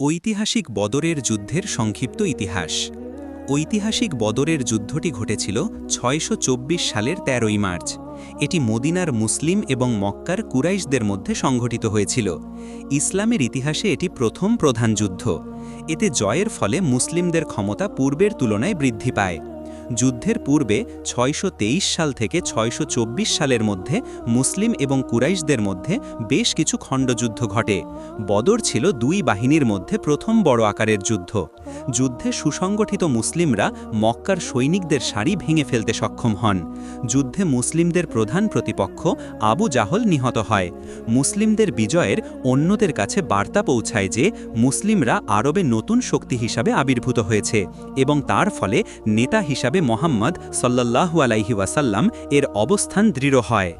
ঐতিহাসিক বদরের যুদ্ধের সংক্ষিপ্ত ইতিহাস। ঐতিহাসিক বদরের যুদ্ধটি ঘটেছিল ছয়শো চব্বিশ সালের তেরোই মার্চ। এটি মদিনার মুসলিম এবং মক্কার কুরাইশদের মধ্যে সংঘটিত হয়েছিল। ইসলামের ইতিহাসে এটি প্রথম প্রধান যুদ্ধ। এতে জয়ের ফলে মুসলিমদের ক্ষমতা পূর্বের তুলনায় বৃদ্ধি পায়। যুদ্ধের পূর্বে ছয়শো তেইশ সাল থেকে ছয়শো চব্বিশ সালের মধ্যে মুসলিম এবং কুরাইশদের মধ্যে বেশ কিছু খণ্ডযুদ্ধ ঘটে। বদর ছিল দুই বাহিনীর মধ্যে প্রথম বড় আকারের যুদ্ধ। যুদ্ধে সুসংগঠিত মুসলিমরা মক্কার সৈনিকদের সারি ভেঙে ফেলতে সক্ষম হন। যুদ্ধে মুসলিমদের প্রধান প্রতিপক্ষ আবু জাহল নিহত হয়। মুসলিমদের বিজয়ের অন্যদের কাছে বার্তা পৌঁছায় যে মুসলিমরা আরবে নতুন শক্তি হিসাবে আবির্ভূত হয়েছে এবং তার ফলে নেতা হিসাবে মোহাম্মদ সাল্লাল্লাহু আলাইহি ওয়াসাল্লাম এর অবস্থান দৃঢ় হয়।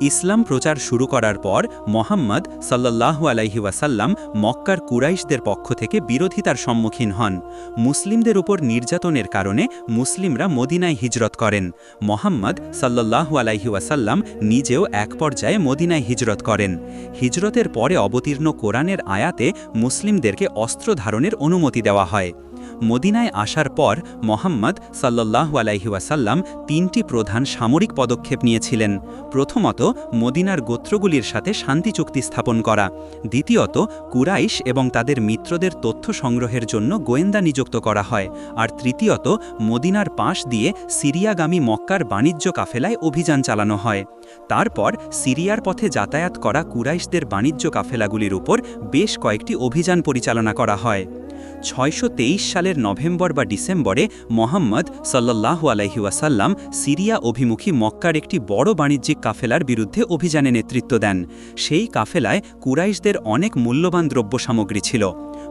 ইসলাম প্রচার শুরু করার পর মোহাম্মদ সাল্লাল্লাহু আলাইহি ওয়াসাল্লাম মক্কার কুরাইশদের পক্ষ থেকে বিরোধিতার সম্মুখীন হন। মুসলিমদের উপর নির্যাতনের কারণে মুসলিমরা মদিনায় হিজরত করেন। মোহাম্মদ সাল্লাল্লাহু আলাইহি ওয়াসাল্লাম নিজেও এক পর্যায়ে মদিনায় হিজরত করেন। হিজরতের পরে অবতীর্ণ কোরআনের আয়াতে মুসলিমদেরকে অস্ত্র ধারণের অনুমতি দেওয়া হয়। মদিনায় আসার পর মোহাম্মদ সাল্লাহ আলাইহি ওয়াসাল্লাম তিনটি প্রধান সামরিক পদক্ষেপ নিয়েছিলেন। প্রথমত, মদিনার গোত্রগুলির সাথে শান্তি চুক্তি স্থাপন করা। দ্বিতীয়ত, কুরাইশ এবং তাদের মিত্রদের তথ্য সংগ্রহের জন্য গোয়েন্দা নিযুক্ত করা হয়। আর তৃতীয়ত, মদিনার পাশ দিয়ে সিরিয়াগামী মক্কার বাণিজ্য কাফেলায় অভিযান চালানো হয়। তারপর সিরিয়ার পথে যাতায়াত করা কুরাইশদের বাণিজ্য কাফেলাগুলির উপর বেশ কয়েকটি অভিযান পরিচালনা করা হয়। ছয়শো তেইশ সালের নভেম্বর বা ডিসেম্বরে মোহাম্মদ সাল্লাহ আলাইহি ওয়াসাল্লাম সিরিয়া অভিমুখী মক্কার একটি বড় বাণিজ্যিক কাফেলার বিরুদ্ধে অভিযানে নেতৃত্ব দেন। সেই কাফেলায় কুরাইশদের অনেক মূল্যবান দ্রব্য সামগ্রী ছিল।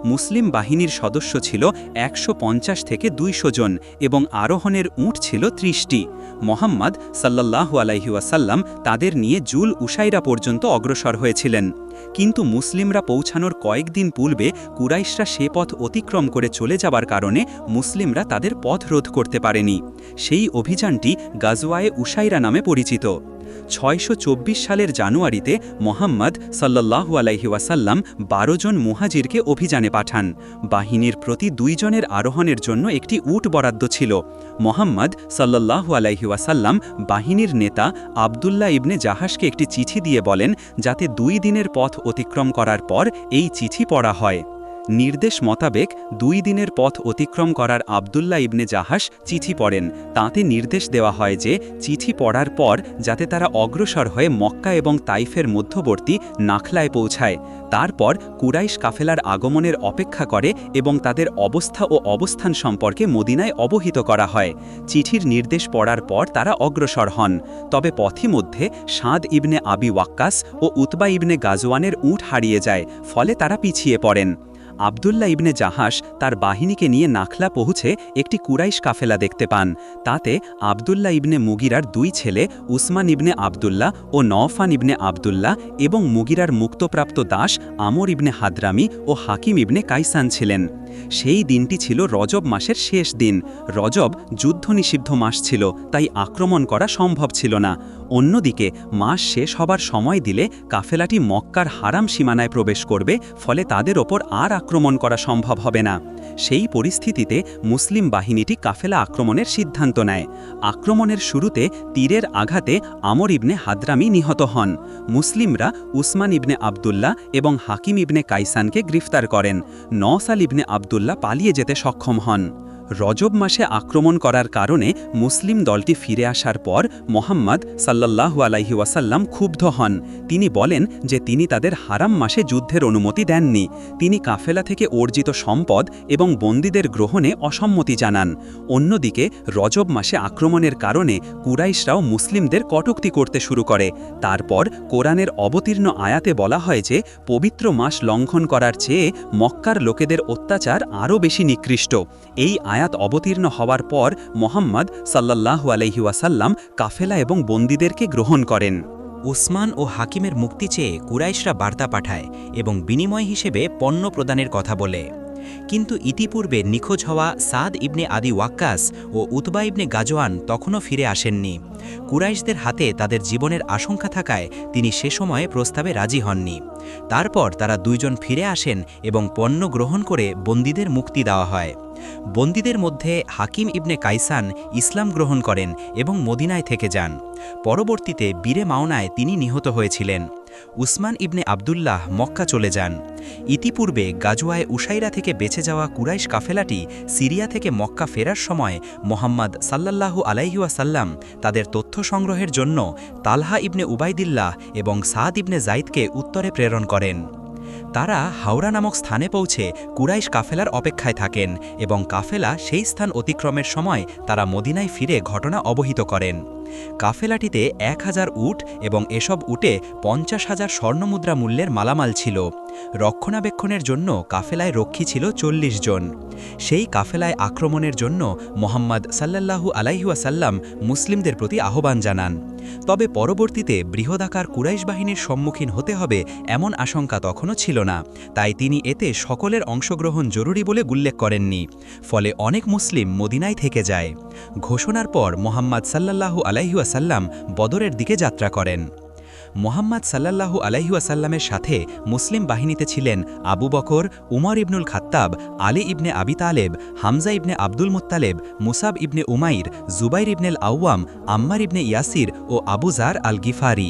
মুসলিম বাহিনীর সদস্য ছিল একশো পঞ্চাশ থেকে দুইশো জন এবং আরোহণের উঁট ছিল ত্রিশটি। মোহাম্মদ সাল্লাহ আলাইহি ওয়াসাল্লাম তাদের নিয়ে জুল উসাইরা পর্যন্ত অগ্রসর হয়েছিলেন। কিন্তু মুসলিমরা পৌঁছানোর কয়েকদিন পূর্বে কুরাইশরা সে পথ অতিক্রম করে চলে যাবার কারণে মুসলিমরা তাদের পথ রোধ করতে পারেনি। সেই অভিযানটি গাজওয়ায়ে উসাইরা নামে পরিচিত। ছয়শো চব্বিশ সালের জানুয়ারিতে মোহাম্মদ সাল্লাহ আলাইহি ওয়াসাল্লাম বারো জন মুহাজিরকে অভিযানে পাঠান। বাহিনীর প্রতি দুইজনের আরোহণের জন্য একটি উট বরাদ্দ ছিল। মোহাম্মদ সাল্লাহ আলাইহি ওয়াসাল্লাম বাহিনীর নেতা আবদুল্লাহ ইবনে জাহাজকে একটি চিঠি দিয়ে বলেন, যাতে দুই দিনের পথ অতিক্রম করার পর এই চিঠি পড়া হয়। নির্দেশ মোতাবেক দুই দিনের পথ অতিক্রম করার আবদুল্লা ইবনে জাহাস চিঠি পড়েন। তাতে নির্দেশ দেওয়া হয় যে, চিঠি পড়ার পর যাতে তারা অগ্রসর হয়ে মক্কা এবং তাইফের মধ্যবর্তী নাখলায় পৌঁছায়। তারপর কুরাইশ কাফেলার আগমনের অপেক্ষা করে এবং তাদের অবস্থা ও অবস্থান সম্পর্কে মদিনায় অবহিত করা হয়। চিঠির নির্দেশ পড়ার পর তারা অগ্রসর হন। তবে পথিমধ্যে সাদ ইবনে আবি ওয়াক্কাস ও উতবা ইবনে গাজওয়ানের উঁট হারিয়ে যায়, ফলে তারা পিছিয়ে পড়েন। আবদুল্লা ইবনে জাহাস তার বাহিনীকে নিয়ে নাখলা পৌঁছে একটি কুরাইশ কাফেলা দেখতে পান। তাতে আবদুল্লা ইবনে মুগিরার দুই ছেলে উসমান ইবনে আবদুল্লাহ ও নওফান ইবনে আবদুল্লাহ এবং মুগিরার মুক্তপ্রাপ্ত দাস আমর ইবনে হাদরামি ও হাকিম ইবনে কাইসান ছিলেন। সেই দিনটি ছিল রজব মাসের শেষ দিন। রজব যুদ্ধ নিষিদ্ধ মাস ছিল, তাই আক্রমণ করা সম্ভব ছিল না। অন্যদিকে মাস শেষ হবার সময় দিলে কাফেলাটি মক্কার হারাম সীমানায় প্রবেশ করবে, ফলে তাদের ওপর আর আক্রমণ করা সম্ভব হবে না। সেই পরিস্থিতিতে মুসলিম বাহিনীটি কাফেলা আক্রমণের সিদ্ধান্ত নেয়। আক্রমণের শুরুতে তীরের আঘাতে আমর ইবনে হাদরামি নিহত হন। মুসলিমরা উসমান ইবনে আবদুল্লাহ এবং হাকিম ইবনে কাইসানকে গ্রেফতার করেন। নওসাল ইবনে আবদুল্লাহ পালিয়ে যেতে সক্ষম হন। রজব মাসে আক্রমণ করার কারণে মুসলিম দলটি ফিরে আসার পর মোহাম্মদ সাল্লাল্লাহু আলাইহি ওয়াসাল্লাম ক্ষুব্ধ হন। তিনি বলেন যে তিনি তাদের হারাম মাসে যুদ্ধের অনুমতি দেননি। তিনি কাফেলা থেকে অর্জিত সম্পদ এবং বন্দীদের গ্রহণে অসম্মতি জানান। অন্যদিকে, রজব মাসে আক্রমণের কারণে কুরাইশরাও মুসলিমদের কটুক্তি করতে শুরু করে। তারপর কোরআনের অবতীর্ণ আয়াতে বলা হয় যে, পবিত্র মাস লঙ্ঘন করার চেয়ে মক্কার লোকেদের অত্যাচার আরও বেশি নিকৃষ্ট। এই আয়াত অবতীর্ণ হওয়ার পর মোহাম্মদ সাল্লাল্লাহু আলহিউসাল্লাম কাফেলা এবং বন্দীদেরকে গ্রহণ করেন। উসমান ও হাকিমের মুক্তি চেয়ে কুরাইশরা বার্তা পাঠায় এবং বিনিময় হিসেবে পণ্য প্রদানের কথা বলে। কিন্তু ইতিপূর্বে নিখোঁজ হওয়া সাদ ইবনে আদি ওয়াক্কাস ও উতবা ইবনে গাজওয়ান তখনও ফিরে আসেননি। কুরাইশদের হাতে তাদের জীবনের আশঙ্কা থাকায় তিনি সে সময়ে প্রস্তাবে রাজি হননি। তারপর তারা দুইজন ফিরে আসেন এবং পণ্য গ্রহণ করে বন্দীদের মুক্তি দেওয়া হয়। বন্দীদের মধ্যে হাকিম ইবনে কাইসান ইসলাম গ্রহণ করেন এবং মদিনায় থেকে যান। পরবর্তীতে বীরে মাওনায় তিনি নিহত হয়েছিলেন। উসমান ইবনে আবদুল্লাহ মক্কা চলে যান। ইতিপূর্বে গাজুয়ায় উসাইরা থেকে বেঁচে যাওয়া কুরাইশ কাফেলাটি সিরিয়া থেকে মক্কা ফেরার সময় মোহাম্মদ সাল্লাল্লাহু আলাইহুয়াসাল্লাম তাদের তথ্য সংগ্রহের জন্য তালহা ইবনে উবাইদিল্লাহ এবং সাদ ইবনে জাইদকে উত্তরে প্রেরণ করেন। তারা হাওড়া নামক স্থানে পৌঁছে কুরাইশ কাফেলার অপেক্ষায় থাকেন এবং কাফেলা সেই স্থান অতিক্রমের সময় তারা মদিনায় ফিরে ঘটনা অবহিত করেন। কাফেলাটিতে এক হাজার উট এবং এসব উটে পঞ্চাশ হাজার স্বর্ণমুদ্রা মূল্যের মালামাল ছিল। রক্ষণাবেক্ষণের জন্য কাফেলায় রক্ষী ছিল চল্লিশ জন। সেই কাফেলায় আক্রমণের জন্য মোহাম্মদ সাল্লাল্লাহু আলাইহুয়াসাল্লাম মুসলিমদের প্রতি আহ্বান জানান। তবে পরবর্তীতে বৃহদাকার কুরাইশ বাহিনীর সম্মুখীন হতে হবে এমন আশঙ্কা তখনও ছিল না। তাই তিনি এতে সকলের অংশগ্রহণ জরুরি বলে উল্লেখ করেননি। ফলে অনেক মুসলিম মদিনায় থেকে যায়। ঘোষণার পর মোহাম্মদ সাল্লাল্লাহু আলাইহুয়াসাল্লাম বদরের দিকে যাত্রা করেন। মোহাম্মদ সাল্লাল্লাহু আলাইহুয়াসাল্লামের সাথে মুসলিম বাহিনীতে ছিলেন আবু বকর, উমর ইবনুল খাত্তাব, আলী ইবনে আবি তালেব, হামজা ইবনে আব্দুল মুত্তালেব, মুসাব ইবনে উমাইর, জুবাইর ইবনেল আউয়াম, আম্মার ইবনে ইয়াসির ও আবুজার আল গিফারি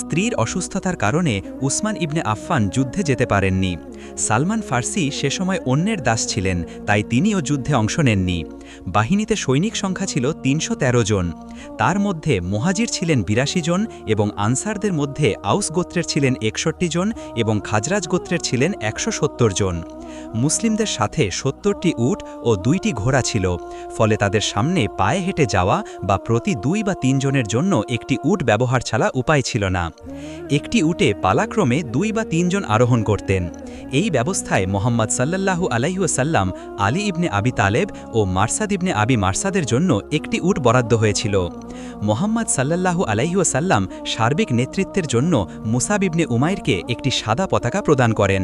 স্ত্রীর অসুস্থতার কারণে উসমান ইবনে আফফান যুদ্ধে যেতে পারেননি। সালমান ফার্সি সে সময় অন্যের দাস ছিলেন, তাই তিনিও যুদ্ধে অংশ নেননি। বাহিনীতে সৈনিক সংখ্যা ছিল তিনশো তেরো জন। তার মধ্যে মোহাজির ছিলেন বিরাশি জন এবং আনসারদের মধ্যে আউস গোত্রের ছিলেন একষট্টি জন এবং খাজরাজ গোত্রের ছিলেন একশো সত্তর জন। মুসলিমদের সাথে সত্তরটি উট ও দুইটি ঘোড়া ছিল, ফলে তাদের সামনে পায়ে হেঁটে যাওয়া বা প্রতি দুই বা তিনজনের জন্য একটি উট ব্যবহার ছাড়া উপায় ছিল না। একটি উটে পালাক্রমে দুই বা তিনজন আরোহণ করতেন। এই ব্যবস্থায় মোহাম্মদ সাল্লাল্লাহু আলাইহুসাল্লাম আলী ইবনে আবি তালেব ও মার্সাদ ইবনে আবি মার্সাদের জন্য একটি উট বরাদ্দ হয়েছিল। মোহাম্মদ সাল্লাল্লাহু আলাইহুসাল্লাম সার্বিক নেতৃত্বের জন্য মুসাব ইবনে উমাইরকে একটি সাদা পতাকা প্রদান করেন।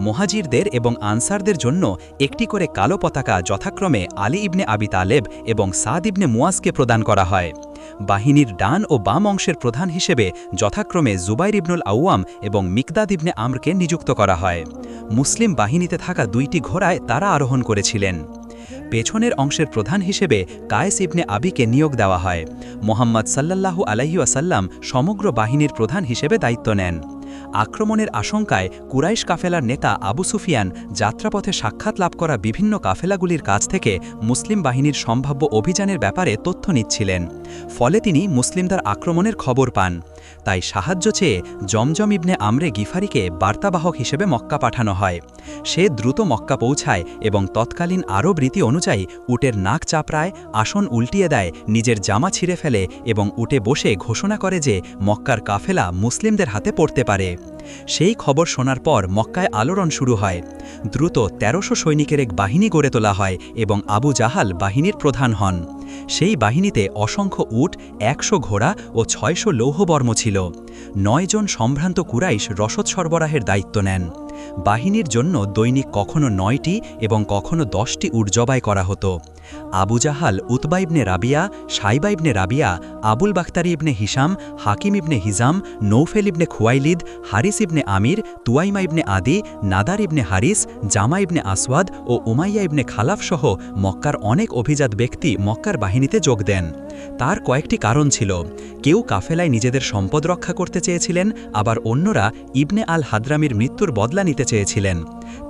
মহাজিরদের এবং আনসারদের জন্য একটি করে কালো পতাকা যথাক্রমে আলী ইবনে আবি তালেব এবং সাদ ইবনে মুয়াজকে প্রদান করা হয়। বাহিনীর ডান ও বাম অংশের প্রধান হিসেবে যথাক্রমে জুবাইর ইবনুল আউয়াম এবং মিকদাদ ইবনে আমরকে নিযুক্ত করা হয়। মুসলিম বাহিনীতে থাকা দুইটি ঘোড়ায় তারা আরোহণ করেছিলেন। পেছনের অংশের প্রধান হিসেবে কায়েস ইবনে আবিকে নিয়োগ দেওয়া হয়। মোহাম্মদ সাল্লাল্লাহু আলাইহাসাল্লাম সমগ্র বাহিনীর প্রধান হিসেবে দায়িত্ব নেন। আক্রমণের আশঙ্কায় কুরাইশ কাফেলার নেতা আবু সুফিয়ান যাত্রাপথে সাক্ষাৎ লাভ করা বিভিন্ন কাফেলাগুলির কাছ থেকে মুসলিম বাহিনীর সম্ভাব্য অভিযানের ব্যাপারে তথ্য নিচ্ছিলেন। ফলে তিনি মুসলিমদের আক্রমণের খবর পান। তাই সাহায্য চেয়ে জমজম ইবনে আমরে গিফারিকে বার্তাবাহক হিসেবে মক্কা পাঠানো হয়। সে দ্রুত মক্কা পৌঁছায় এবং তৎকালীন আরব রীতি অনুযায়ী উটের নাক চাপড়ায়, আসন উল্টিয়ে দেয়, নিজের জামা ছিঁড়ে ফেলে এবং উটে বসে ঘোষণা করে যে মক্কার কাফেলা মুসলিমদের হাতে পড়তে পারে। সেই খবর শোনার পর মক্কায় আলোড়ন শুরু হয়। দ্রুত তেরোশো সৈনিকের এক বাহিনী গড়ে তোলা হয় এবং আবু জাহাল বাহিনীর প্রধান হন। সেই বাহিনীতে অসংখ্য উট, একশো ঘোড়া ও ছয়শো লৌহবর্ম ছিল। নয়জন সম্ভ্রান্ত কুরাইশ রসদ সরবরাহের দায়িত্ব নেন। বাহিনীর জন্য দৈনিক কখনো নয়টি এবং কখনো দশটি উট জবাই করা হতো। Abu Jahl, Utba ibn Rabia, Shaiba ibn Rabia, Abul বাখতারি ইবনে হিসাম হাকিম ইবনে হিজাম, নৌফেল ইবনে খুয়াইলিদ, হারিস ইবনে আমির, তুয়াইমা ইবনে আদি, নাদার ইবনে হারিস, জামা ইবনে আসওয়াদ ও উমাইয়া ইবনে খালাফ সহ মক্কার অনেক অভিজাত ব্যক্তি মক্কার বাহিনীতে যোগ দেন। তার কয়েকটি কারণ ছিল। কেউ কাফেলায় নিজেদের সম্পদ রক্ষা করতে চেয়েছিলেন, আবার অন্যরা ইবনে আল হাদ্রামির মৃত্যুর বদলা নিতে চেয়েছিলেন।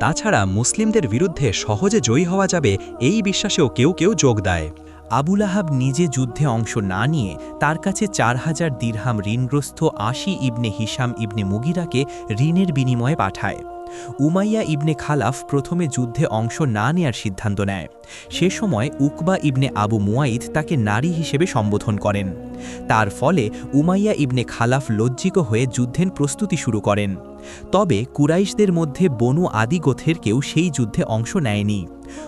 তাছাড়া মুসলিমদের বিরুদ্ধে সহজে জয়ী হওয়া যাবে এই বিশ্বাসেও কেউ কেউ যোগ দেয়। আবুল আহাব নিজে যুদ্ধে অংশ না নিয়ে তার কাছে চার হাজার দীর্হাম ঋণগ্রস্ত আশি ইবনে হিসাম ইবনে মুগিরাকে ঋণের বিনিময়ে পাঠায়। উমাইয়া ইবনে খালাফ প্রথমে যুদ্ধে অংশ না নেয়ার সিদ্ধান্ত নেয়। সে সময় উকবা ইবনে আবু মুয়াইদ তাকে নারী হিসেবে সম্বোধন করেন। তার ফলে উমাইয়া ইবনে খালাফ লজ্জিত হয়ে যুদ্ধের প্রস্তুতি শুরু করেন। তবে কুরাইশদের মধ্যে বনু আদিগোথের কেউ সেই যুদ্ধে অংশ নেয়নি।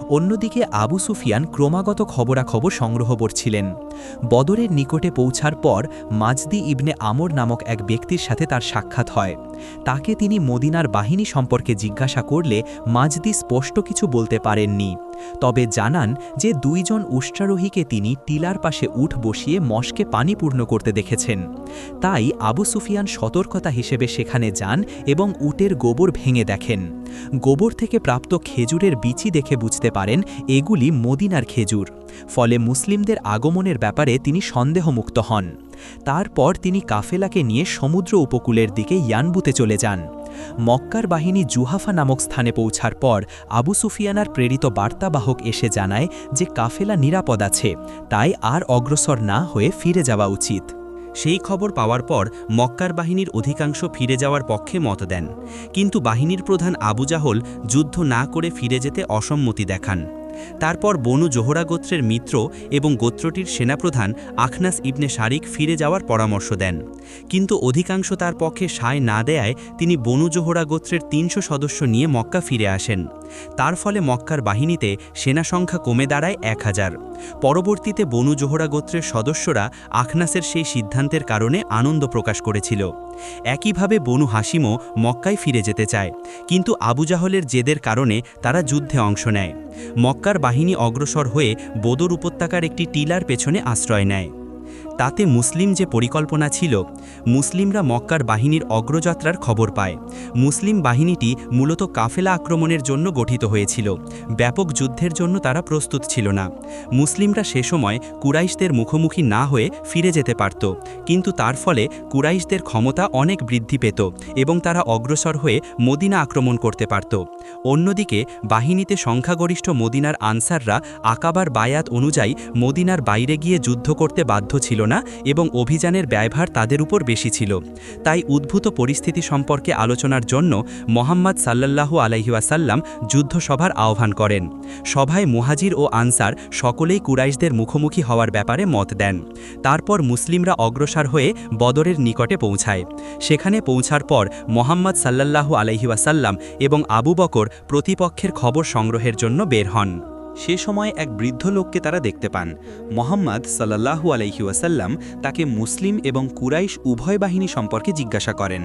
অন্যদিকে আবু সুফিয়ান ক্রমাগত খবরাখবর সংগ্রহ করছিলেন। বদরের নিকটে পৌঁছার পর মাজদি ইবনে আমর নামক এক ব্যক্তির সাথে তার সাক্ষাৎ হয়। তাকে তিনি মদিনার বাহিনী সম্পর্কে জিজ্ঞাসা করলে মাজদি স্পষ্ট কিছু বলতে পারেননি। তবে জানান যে দুইজন উষ্ট্রারোহীকে তিনি টিলার পাশে উঠ বসিয়ে মশকে পানি পূর্ণ করতে দেখেছেন। তাই আবু সুফিয়ান সতর্কতা হিসেবে সেখানে যান এবং উটের গোবর ভেঙে দেখেন। গোবর থেকে প্রাপ্ত খেজুরের বিচি দেখে বুঝতে পারেন এগুলি মদিনার খেজুর। ফলে মুসলিমদের আগমনের ব্যাপারে তিনি সন্দেহমুক্ত হন। তারপর তিনি কাফেলাকে নিয়ে সমুদ্র উপকূলের দিকে ইয়ানবুতে চলে যান। মক্কার বাহিনী জুহাফা নামক স্থানে পৌঁছার পর আবু সুফিয়ানার প্রেরিত বার্তাবাহক এসে জানায় যে কাফেলা নিরাপদ আছে, তাই আর অগ্রসর না হয়ে ফিরে যাওয়া উচিত। সেই খবর পাওয়ার পর মক্কার বাহিনীর অধিকাংশ ফিরে যাওয়ার পক্ষে মত দেন। কিন্তু বাহিনীর প্রধান আবু জাহল যুদ্ধ না করে ফিরে যেতে অসম্মতি দেখান। তারপর বনু জোহরা গোত্রের মিত্র এবং গোত্রটির সেনাপ্রধান আখনাস ইবনে শারিক ফিরে যাওয়ার পরামর্শ দেন। কিন্তু অধিকাংশ তার পক্ষে সায় না দেয়ায় তিনি বনু জোহরা গোত্রের তিনশো সদস্য নিয়ে মক্কা ফিরে আসেন। তার ফলে মক্কার বাহিনীতে সেনা সংখ্যা কমে দাঁড়ায় এক হাজার। পরবর্তীতে বনু জোহরা গোত্রের সদস্যরা আখনাসের সেই সিদ্ধান্তের কারণে আনন্দ প্রকাশ করেছিল। একইভাবে বনু হাসিমও মক্কায় ফিরে যেতে চায়, কিন্তু আবু জাহলের জেদের কারণে তারা যুদ্ধে অংশ নেয়। মক্কার বাহিনী অগ্রসর হয়ে বোদর উপত্যকার একটি টিলার পেছনে আশ্রয় নেয়। তাতে মুসলিম যে পরিকল্পনা ছিল, মুসলিমরা মক্কার বাহিনীর অগ্রযাত্রার খবর পায়। মুসলিম বাহিনীটি মূলত কাফেলা আক্রমণের জন্য গঠিত হয়েছিল। ব্যাপক যুদ্ধের জন্য তারা প্রস্তুত ছিল না। মুসলিমরা সে সময় কুরাইশদের মুখোমুখি না হয়ে ফিরে যেতে পারত। কিন্তু তার ফলে কুরাইশদের ক্ষমতা অনেক বৃদ্ধি পেত এবং তারা অগ্রসর হয়ে মদিনা আক্রমণ করতে পারত। অন্যদিকে, বাহিনীতে সংখ্যাগরিষ্ঠ মদিনার আনসাররা আকাবার বায়াত অনুযায়ী মদিনার বাইরে গিয়ে যুদ্ধ করতে বাধ্য ছিল না এবং অভিযানের ব্যয়ভার তাদের উপর বেশি ছিল। তাই উদ্ভূত পরিস্থিতি সম্পর্কে আলোচনার জন্য মোহাম্মদ সাল্লাল্লাহু আলাইহাসাল্লাম যুদ্ধসভার আহ্বান করেন। সভায় মুহাজির ও আনসার সকলেই কুরাইশদের মুখোমুখি হওয়ার ব্যাপারে মত দেন। তারপর মুসলিমরা অগ্রসর হয়ে বদরের নিকটে পৌঁছায়। সেখানে পৌঁছার পর মোহাম্মদ সাল্লাল্লাহু আলাইহাসাল্লাম এবং আবু বকর প্রতিপক্ষের খবর সংগ্রহের জন্য বের হন। সে সময় এক বৃদ্ধ লোককে তারা দেখতে পান। মোহাম্মদ সাল্লাহু ওয়াসাল্লাম তাকে মুসলিম এবং কুরাইশ উভয় বাহিনী সম্পর্কে জিজ্ঞাসা করেন।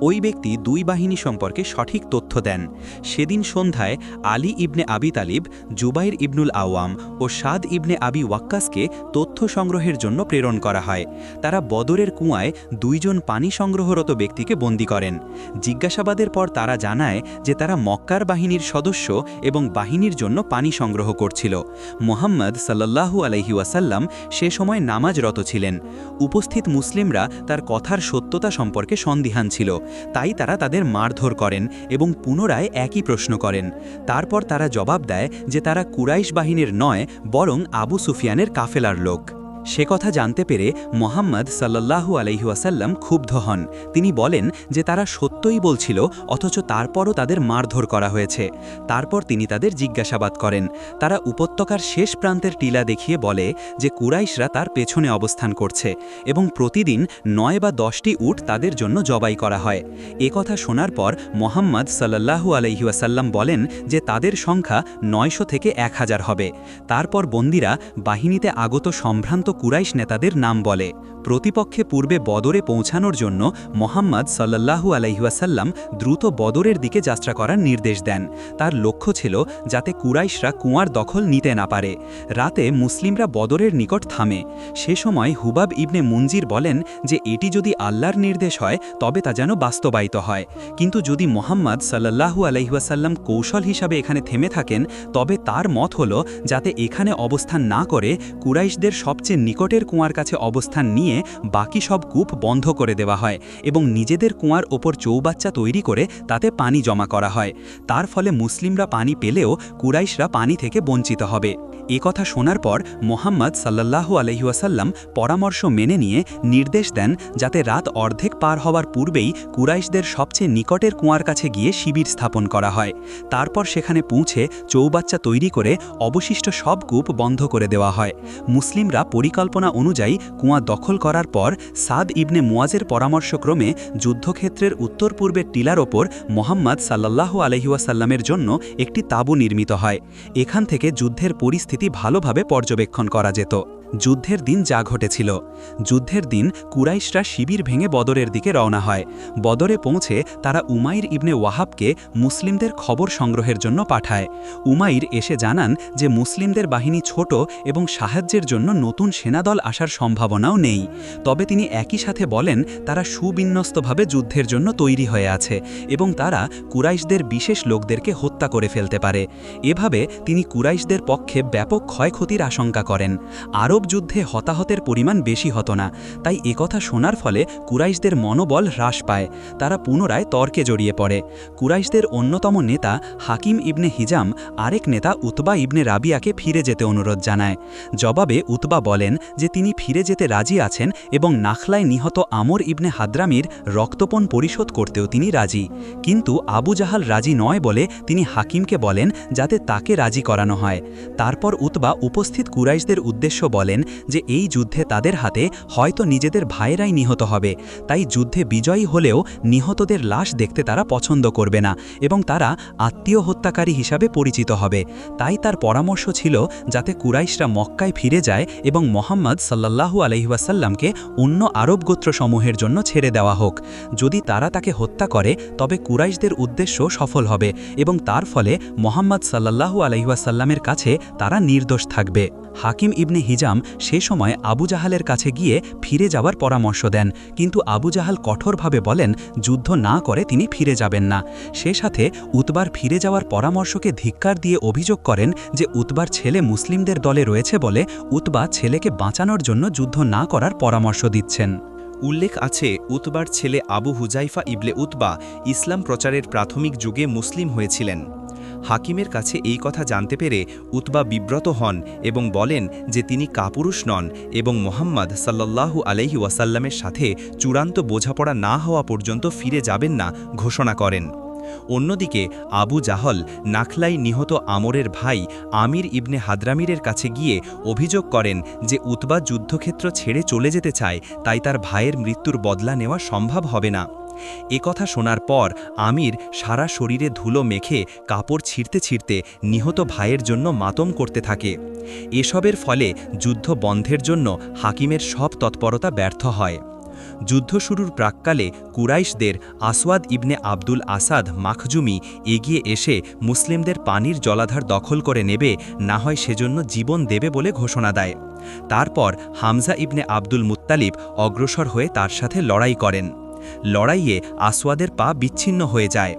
ওই ব্যক্তি দুই বাহিনী সম্পর্কে সঠিক তথ্য দেন। সেদিন সন্ধ্যায় আলী ইবনে আবি তালিব, জুবাইর ইবনুল আওয়াম ও সাদ ইবনে আবি ওয়াক্কাসকে তথ্য সংগ্রহের জন্য প্রেরণ করা হয়। তারা বদরের কুয়ায় দুইজন পানি সংগ্রহরত ব্যক্তিকে বন্দী করেন। জিজ্ঞাসাবাদের পর তারা জানায় যে তারা মক্কার বাহিনীর সদস্য এবং বাহিনীর জন্য পানি সংগ্রহ করছিল। মোহাম্মদ সাল্লাল্লাহু আলহি ওয়াসাল্লাম সে সময় নামাজরত ছিলেন। উপস্থিত মুসলিমরা তার কথার সত্যতা সম্পর্কে সন্দিহান ছিল। তাই তারা তাদের মারধর করেন এবং পুনরায় একই প্রশ্ন করেন। তারপর তারা জবাব দেয় যে তারা কুরাইশ বাহিনীর নয়, বরং আবু সুফিয়ানের কাফেলার লোক। সে কথা জানতে পেরে মোহাম্মদ সাল্লাল্লাহু আলহিউসাল্লাম ক্ষুব্ধ হন। তিনি বলেন যে তারা সত্যই বলছিল, অথচ তারপরও তাদের মারধর করা হয়েছে। তারপর তিনি তাদের জিজ্ঞাসাবাদ করেন। তারা উপত্যকার শেষ প্রান্তের টিলা দেখিয়ে বলে যে কুরাইশরা তার পেছনে অবস্থান করছে এবং প্রতিদিন নয় বা দশটি উট তাদের জন্য জবাই করা হয়। এ কথা শোনার পর মোহাম্মদ সাল্লাল্লাহু আলহিউসাল্লাম বলেন যে তাদের সংখ্যা নয়শো থেকে এক হাজার হবে। তারপর বন্দিরা বাহিনীতে আগত সম্ভ্রান্ত কুরাইশ নেতাদের নাম বলে। প্রতিপক্ষে পূর্বে বদরে পৌঁছানোর জন্য মোহাম্মদ সাল্লাল্লাহু আলাইহাসাল্লাম দ্রুত বদরের দিকে যাত্রা করার নির্দেশ দেন। তার লক্ষ্য ছিল যাতে কুরাইশরা কুয়ার দখল নিতে না পারে। রাতে মুসলিমরা বদরের নিকট থামে। সে সময় হুবাব ইবনে মুঞ্জির বলেন যে, এটি যদি আল্লাহর নির্দেশ হয়, তবে তা যেন বাস্তবায়িত হয়। কিন্তু যদি মোহাম্মদ সাল্লাল্লাহু আলাইহাসাল্লাম কৌশল হিসাবে এখানে থেমে থাকেন, তবে তার মত হল যাতে এখানে অবস্থান না করে কুরাইশদের সবচেয়ে নিকটের কুয়ার কাছে অবস্থান নিয়ে বাকি সব কূপ বন্ধ করে দেওয়া হয় এবং নিজেদের কুয়ার ওপর চৌবাচ্চা তৈরি করে তাতে পানি জমা করা হয়। তার ফলে মুসলিমরা পানি পেলেও কুরাইশরা পানি থেকে বঞ্চিত হবে। এ কথা শোনার পর মোহাম্মদ সাল্লাল্লাহু আলহিউসাল্লাম পরামর্শ মেনে নিয়ে নির্দেশ দেন যাতে রাত অর্ধেক পার হওয়ার পূর্বেই কুরাইশদের সবচেয়ে নিকটের কুয়ার কাছে গিয়ে শিবির স্থাপন করা হয়। তারপর সেখানে পৌঁছে চৌবাচ্চা তৈরি করে অবশিষ্ট সব কূপ বন্ধ করে দেওয়া হয়। মুসলিমরা পরিকল্পনা অনুযায়ী কুয়া দখল করার পর সাদ ইবনে মুয়াজের পরামর্শক্রমে যুদ্ধক্ষেত্রের উত্তর পূর্বের টিলার ওপর মোহাম্মদ সাল্লাহ আলহিউসাল্লামের জন্য একটি তাঁবু নির্মিত হয়। এখান থেকে যুদ্ধের পরিস্থিতি ভালোভাবে পর্যবেক্ষণ করা যেত। যুদ্ধের দিন যা ঘটেছিল। যুদ্ধের দিন কুরাইশরা শিবির ভেঙে বদরের দিকে রওনা হয়। বদরে পৌঁছে তারা উমাইর ইবনে ওয়াহাবকে মুসলিমদের খবর সংগ্রহের জন্য পাঠায়। উমাইর এসে জানান যে মুসলিমদের বাহিনী ছোট এবং সাহায্যের জন্য নতুন সেনাদল আসার সম্ভাবনাও নেই। তবে তিনি একই সাথে বলেন, তারা সুবিন্যস্তভাবে যুদ্ধের জন্য তৈরি হয়ে আছে এবং তারা কুরাইশদের বিশেষ লোকদেরকে হত্যা করে ফেলতে পারে। এভাবে তিনি কুরাইশদের পক্ষে ব্যাপক ক্ষয়ক্ষতির আশঙ্কা করেন। আরব যুদ্ধে হতাহতের পরিমাণ বেশি হতো না। তাই একথা শোনার ফলে কুরাইশদের মনোবল হ্রাস পায়। তারা পুনরায় তর্কে জড়িয়ে পড়ে। কুরাইশদের অন্যতম নেতা হাকিম ইবনে হিজাম আরেক নেতা উতবা ইবনে রাবিয়াকে ফিরে যেতে অনুরোধ জানায়। জবাবে উতবা বলেন যে তিনি ফিরে যেতে রাজি আছেন এবং নাখলায় নিহত আমর ইবনে হাদ্রামির রক্তপণ পরিশোধ করতেও তিনি রাজি। কিন্তু আবু জাহাল রাজি নয় বলে তিনি হাকিমকে বলেন যাতে তাকে রাজি করানো হয়। তারপর উতবা উপস্থিত কুরাইশদের উদ্দেশ্য বলেন যে এই যুদ্ধে তাদের হাতে হয়তো নিজেদের ভাইয়েরাই নিহত হবে। তাই যুদ্ধে বিজয়ী হলেও নিহতদের লাশ দেখতে তারা পছন্দ করবে না এবং তারা আত্মীয় হত্যাকারী হিসাবে পরিচিত হবে। তাই তার পরামর্শ ছিল যাতে কুরাইশরা মক্কায় ফিরে যায় এবং মোহাম্মদ সাল্লাল্লাহু আলহিহাসাল্লামকে অন্য আরব গোত্রসমূহের জন্য ছেড়ে দেওয়া হোক। যদি তারা তাকে হত্যা করে, তবে কুরাইশদের উদ্দেশ্য সফল হবে এবং তার ফলে মোহাম্মদ সাল্লাল্লাহু আলহিহাসাল্লামের কাছে তারা নির্দোষ থাকবে। হাকিম ইবনে হিজাম সে সময় আবু জাহালের কাছে গিয়ে ফিরে যাওয়ার পরামর্শ দেন। কিন্তু আবু জাহাল কঠোরভাবে বলেন, যুদ্ধ না করে তিনি ফিরে যাবেন না। সে সাথে উতবার ফিরে যাওয়ার পরামর্শকে ধিক্কার দিয়ে অভিযোগ করেন যে, উতবার ছেলে মুসলিমদের দলে রয়েছে বলে উতবা ছেলেকে বাঁচানোর জন্য যুদ্ধ না করার পরামর্শ দিচ্ছেন। উল্লেখ আছে, উতবার ছেলে আবু হুজাইফা ইবলে উতবা ইসলাম প্রচারের প্রাথমিক যুগে মুসলিম হয়েছিলেন। হাকিমের কাছে এই কথা জানতে পেরে উতবা বিব্রত হন এবং বলেন যে তিনি কাপুরুষ নন এবং মোহাম্মদ সাল্লাল্লাহু আলহি ওয়াসাল্লামের সাথে চূড়ান্ত বোঝাপড়া না হওয়া পর্যন্ত ফিরে যাবেন না ঘোষণা করেন। অন্যদিকে আবু জাহল নাখলাই নিহত আমরের ভাই আমির ইবনে হাদ্রামিরের কাছে গিয়ে অভিযোগ করেন যে উতবা যুদ্ধক্ষেত্র ছেড়ে চলে যেতে চায়, তাই তার ভাইয়ের মৃত্যুর বদলা নেওয়া সম্ভব হবে না। কথা শোনার পর আমির সারা শরীরে ধুলো মেখে কাপড় ছিঁড়তে ছিঁড়তে নিহত ভাইয়ের জন্য মাতম করতে থাকে। এসবের ফলে যুদ্ধ বন্ধের জন্য হাকিমের সব তৎপরতা ব্যর্থ হয়। যুদ্ধ শুরুর প্রাককালে কুরাইশদের আসওয়াদ ইবনে আব্দুল আসাদ মাখজুমি এগিয়ে এসে মুসলিমদের পানির জলাধার দখল করে নেবে, না হয় সেজন্য জীবন দেবে বলে ঘোষণা দেয়। তারপর হামজা ইবনে আব্দুল মুত্তালিব অগ্রসর হয়ে তার সাথে লড়াই করেন। লড়াইয়ে আসওয়াদের পা বিচ্ছিন্ন হয়ে যায়।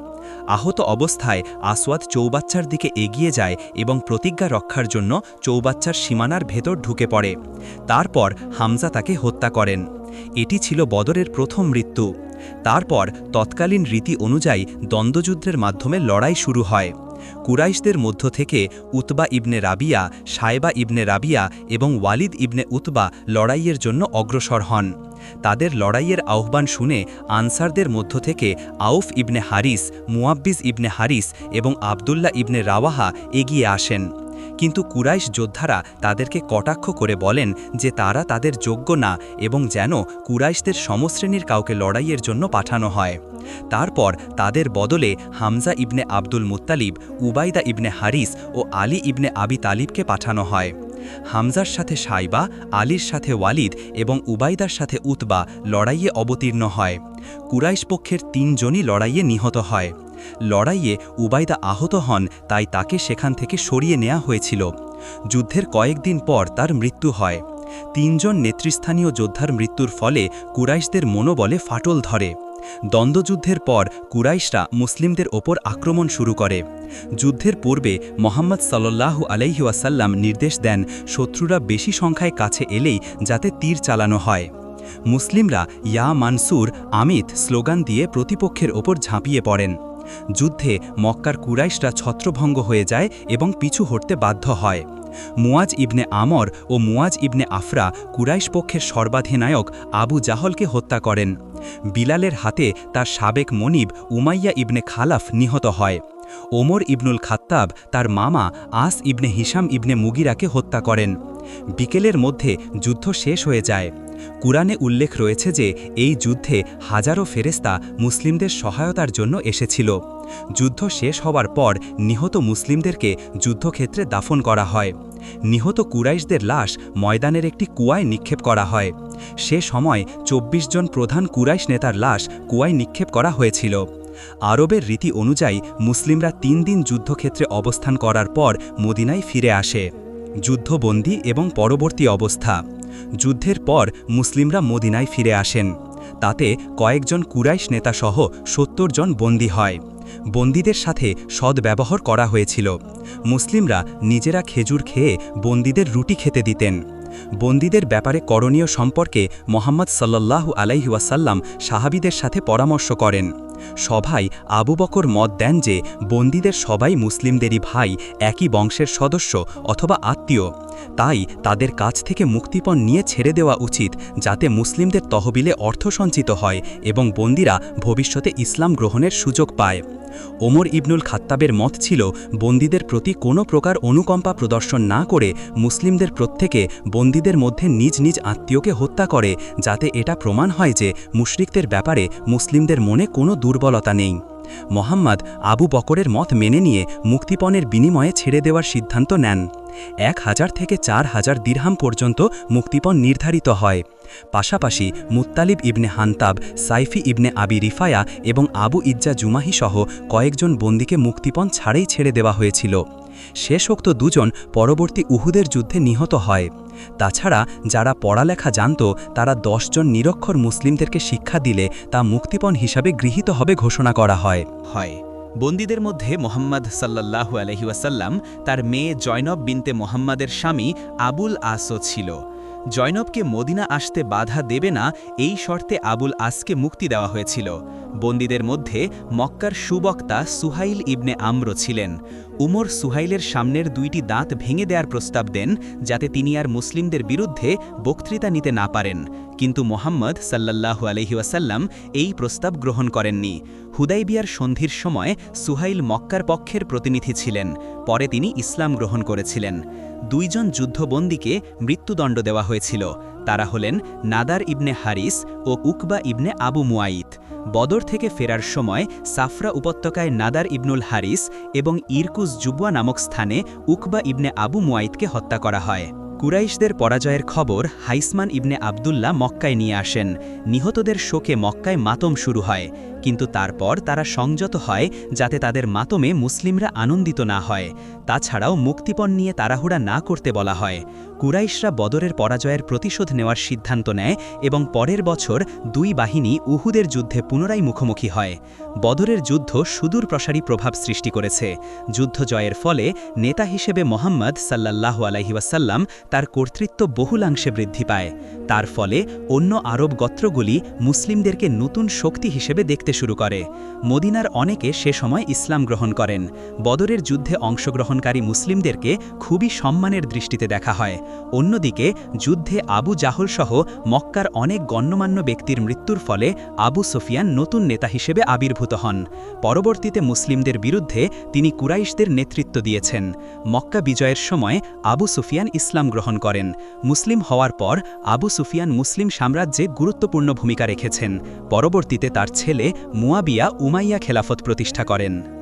আহত অবস্থায় আসওয়াদ চৌবাচ্চার দিকে এগিয়ে যায় এবং প্রতিজ্ঞা রক্ষার জন্য চৌবাচ্চার সীমানার ভেতর ঢুকে পড়ে। তারপর হামজা তাকে হত্যা করেন। এটি ছিল বদরের প্রথম মৃত্যু। তারপর তৎকালীন রীতি অনুযায়ী দ্বন্দ্বযুদ্ধের মাধ্যমে লড়াই শুরু হয়। কুরাইশদের মধ্য থেকে Utba ibn Rabia, Shaiba ibn Rabia এবং ওয়ালিদ ইবনে উতবা লড়াইয়ের জন্য অগ্রসর হন। তাদের লড়াইয়ের আহ্বান শুনে আনসারদের মধ্য থেকে আউফ ইবনে হারিস, মুয়াব্বিজ ইবনে হারিস এবং আবদুল্লাহ ইবনে রাওয়াহা এগিয়ে আসেন। কিন্তু কুরাইশ যোদ্ধারা তাদেরকে কটাক্ষ করে বলেন যে তারা তাদের যোগ্য না এবং যেন কুরাইশদের সমশ্রেণীর কাউকে লড়াইয়ের জন্য পাঠানো হয়। তারপর তাদের বদলে Hamza ibn Abdul Muttalib Ubaidah ibn Harith ও আলী ইবনে আবি তালিবকে পাঠানো হয়। হামজার সাথে সাইবা, আলীর সাথে ওয়ালিদ এবং উবাইদার সাথে উতবা লড়াইয়ে অবতীর্ণ হয়। কুরাইশ পক্ষের তিনজনই লড়াইয়ে নিহত হয়। লড়াইয়ে উবাইদা আহত হন, তাই তাকে সেখান থেকে সরিয়ে নেওয়া হয়েছিল। যুদ্ধের কয়েকদিন পর তার মৃত্যু হয়। তিনজন নেতৃস্থানীয় যোদ্ধার মৃত্যুর ফলে কুরাইশদের মনোবলে ফাটল ধরে। দ্বন্দ্বযুদ্ধের পর কুরাইশরা মুসলিমদের ওপর আক্রমণ শুরু করে। যুদ্ধের পূর্বে মোহাম্মদ সাল্লাল্লাহু আলাইহি ওয়াসাল্লাম নির্দেশ দেন শত্রুরা বেশি সংখ্যায় কাছে এলেই যাতে তীর চালানো হয়। মুসলিমরা ইয়া মানসুর, আমিত স্লোগান দিয়ে প্রতিপক্ষের ওপর ঝাঁপিয়ে পড়েন। যুদ্ধে মক্কার কুরাইশরা ছত্রভঙ্গ হয়ে যায় এবং পিছু হটতে বাধ্য হয়। মুয়াজ ইবনে আমর ও মুয়াজ ইবনে আফরা কুরাইশ পক্ষের সর্বাধিনায়ক আবু জাহলকে হত্যা করেন। বিলালের হাতে তার সাবেক মনিব উমাইয়া ইবনে খালাফ নিহত হয়। ওমর ইবনুল খাত্তাব তার মামা আস ইবনে হিসাম ইবনে মুগিরাকে হত্যা করেন। বিকেলের মধ্যে যুদ্ধ শেষ হয়ে যায়। কুরআনে উল্লেখ রয়েছে যে এই যুদ্ধে হাজারো ফেরেস্তা মুসলিমদের সহায়তার জন্য এসেছিল। যুদ্ধ শেষ হওয়ার পর নিহত মুসলিমদেরকে যুদ্ধক্ষেত্রে দাফন করা হয়। নিহত কুরাইশদের লাশ ময়দানের একটি কুয়ায় নিক্ষেপ করা হয়। সে সময় ২৪ জন প্রধান কুরাইশ নেতার লাশ কুয়ায় নিক্ষেপ করা হয়েছিল। আরবের রীতি অনুযায়ী মুসলিমরা তিন দিন যুদ্ধক্ষেত্রে অবস্থান করার পর মদিনায় ফিরে আসে। যুদ্ধবন্দী এবং পরবর্তী অবস্থা। যুদ্ধের পর মুসলিমরা মদিনায় ফিরে আসেন। তাতে কয়েকজন কুরাইশ নেতাসহ সত্তর জন বন্দী হয়। বন্দীদের সাথে সদ্ব্যবহার করা হয়েছিল। মুসলিমরা নিজেরা খেজুর খেয়ে বন্দীদের রুটি খেতে দিতেন। বন্দীদের ব্যাপারে করণীয় সম্পর্কে মোহাম্মদ সাল্লাল্লাহু আলাইহি ওয়াসাল্লাম সাহাবিদের সাথে পরামর্শ করেন। সভায় আবু বকর মত দেন যে, বন্দীদের সবাই মুসলিমদেরই ভাই, একই বংশের সদস্য অথবা আত্মীয়। তাই তাদের কাছ থেকে মুক্তিপণ নিয়ে ছেড়ে দেওয়া উচিত, যাতে মুসলিমদের তহবিলে অর্থ সঞ্চিত হয় এবং বন্দীরা ভবিষ্যতে ইসলাম গ্রহণের সুযোগ পায়। ওমর ইবনুল খাত্তাবের মত ছিল, বন্দীদের প্রতি কোনো প্রকার অনুকম্পা প্রদর্শন না করে মুসলিমদের প্রত্যেকে বন্দীদের মধ্যে নিজ নিজ আত্মীয়কে হত্যা করে, যাতে এটা প্রমাণ হয় যে মুশরিকদের ব্যাপারে মুসলিমদের মনে কোনো দুর্বলতা নেই। মোহাম্মদ আবু বকরের মত মেনে নিয়ে মুক্তিপণের বিনিময়ে ছেড়ে দেওয়ার সিদ্ধান্ত নেন। এক হাজার থেকে চার হাজার দীর্হাম পর্যন্ত মুক্তিপণ নির্ধারিত হয়। পাশাপাশি মুত্তালিব ইবনে হান্তাব, সাইফি ইবনে আবি রিফায়া এবং আবু ইজ্জা জুমাহি সহ কয়েকজন বন্দীকে মুক্তিপণ ছাড়েই ছেড়ে দেওয়া হয়েছিল। শেষোক্ত দুজন পরবর্তী উহুদের যুদ্ধে নিহত হয়। তাছাড়া যারা পড়ালেখা জানত, তারা দশজন নিরক্ষর মুসলিমদেরকে শিক্ষা দিলে তা মুক্তিপণ হিসাবে গৃহীত হবে ঘোষণা করা হয়। হয়। বন্দীদের মধ্যে মোহাম্মদ সাল্লাল্লাহু আলহি ওয়াসাল্লাম, তার মেয়ে জয়নব বিনতে মোহাম্মদের স্বামী আবুল আসও ছিল। জয়নবকে মদিনা আসতে বাধা দেবে না, এই শর্তে আবুল আসকে মুক্তি দেওয়া হয়েছিল। বন্দীদের মধ্যে মক্কার সুবক্তা সুহাইল ইবনে আম্র ছিলেন। উমর সুহাইলের সামনের দুইটি দাঁত ভেঙে দেওয়ার প্রস্তাব দেন, যাতে তিনি আর মুসলিমদের বিরুদ্ধে বক্তৃতা নিতে না পারেন। কিন্তু মোহাম্মদ সাল্লাল্লাহু আলহিউসাল্লাম এই প্রস্তাব গ্রহণ করেননি। হুদাইবিয়ার সন্ধির সময় সুহাইল মক্কার পক্ষের প্রতিনিধি ছিলেন। পরে তিনি ইসলাম গ্রহণ করেছিলেন। দুইজন যুদ্ধবন্দীকে মৃত্যুদণ্ড দেওয়া হয়েছিল। তারা হলেন নাদার ইবনে হারিস ও Uqba ibn Abu Muayt Badr থেকে ফেরার সময় সাফরা উপত্যকায় নাদার ইবনুল হারিস এবং ইরকুস জুবুয়া নামক স্থানে উকবা ইবনে আবু মুয়াইদকে হত্যা করা হয়। কুরাইশদের পরাজয়ের খবর হাইসমান ইবনে আবদুল্লাহ মক্কায় নিয়ে আসেন। নিহতদের শোকে মক্কায় মাতম শুরু হয়। কিন্তু তারপর তারা সংযত হয় যাতে তাদের মাতমে মুসলিমরা আনন্দিত না হয়। তাছাড়াও মুক্তিপণ নিয়ে তাড়াহুড়া না করতে বলা হয়। কুরাইশরা বদরের পরাজয়ের প্রতিশোধ নেওয়ার সিদ্ধান্ত নেয় এবং পরের বছর দুই বাহিনী উহুদের যুদ্ধে পুনরায় মুখোমুখি হয়। বদরের যুদ্ধ সুদূর প্রসারী প্রভাব সৃষ্টি করেছে। যুদ্ধ জয়ের ফলে নেতা হিসেবে মোহাম্মদ সাল্লাল্লাহু আলাইহিওয়াসাল্লাম তার কর্তৃত্ব বহুলাংশে বৃদ্ধি পায়। তার ফলে অন্য আরব গোত্রগুলি মুসলিমদেরকে নতুন শক্তি হিসেবে দেখতে শুরু করে। মদিনার অনেকে সে সময় ইসলাম গ্রহণ করেন। বদরের যুদ্ধে অংশগ্রহণকারী মুসলিমদেরকে খুবই সম্মানের দৃষ্টিতে দেখা হয়। অন্যদিকে, যুদ্ধে আবু জাহল সহ মক্কার অনেক গণ্যমান্য ব্যক্তির মৃত্যুর ফলে আবু সুফিয়ান নতুন নেতা হিসেবে আবির্ভূত হন। পরবর্তীতে মুসলিমদের বিরুদ্ধে তিনি কুরাইশদের নেতৃত্ব দিয়েছেন। মক্কা বিজয়ের সময় আবু সুফিয়ান ইসলাম গ্রহণ করেন। মুসলিম হওয়ার পর আবু সুফিয়ান মুসলিম সাম্রাজ্যে গুরুত্বপূর্ণ ভূমিকা রেখেছেন। পরবর্তীতে তার ছেলে মুয়াবিয়া উমাইয়া খেলাফত প্রতিষ্ঠা করেন।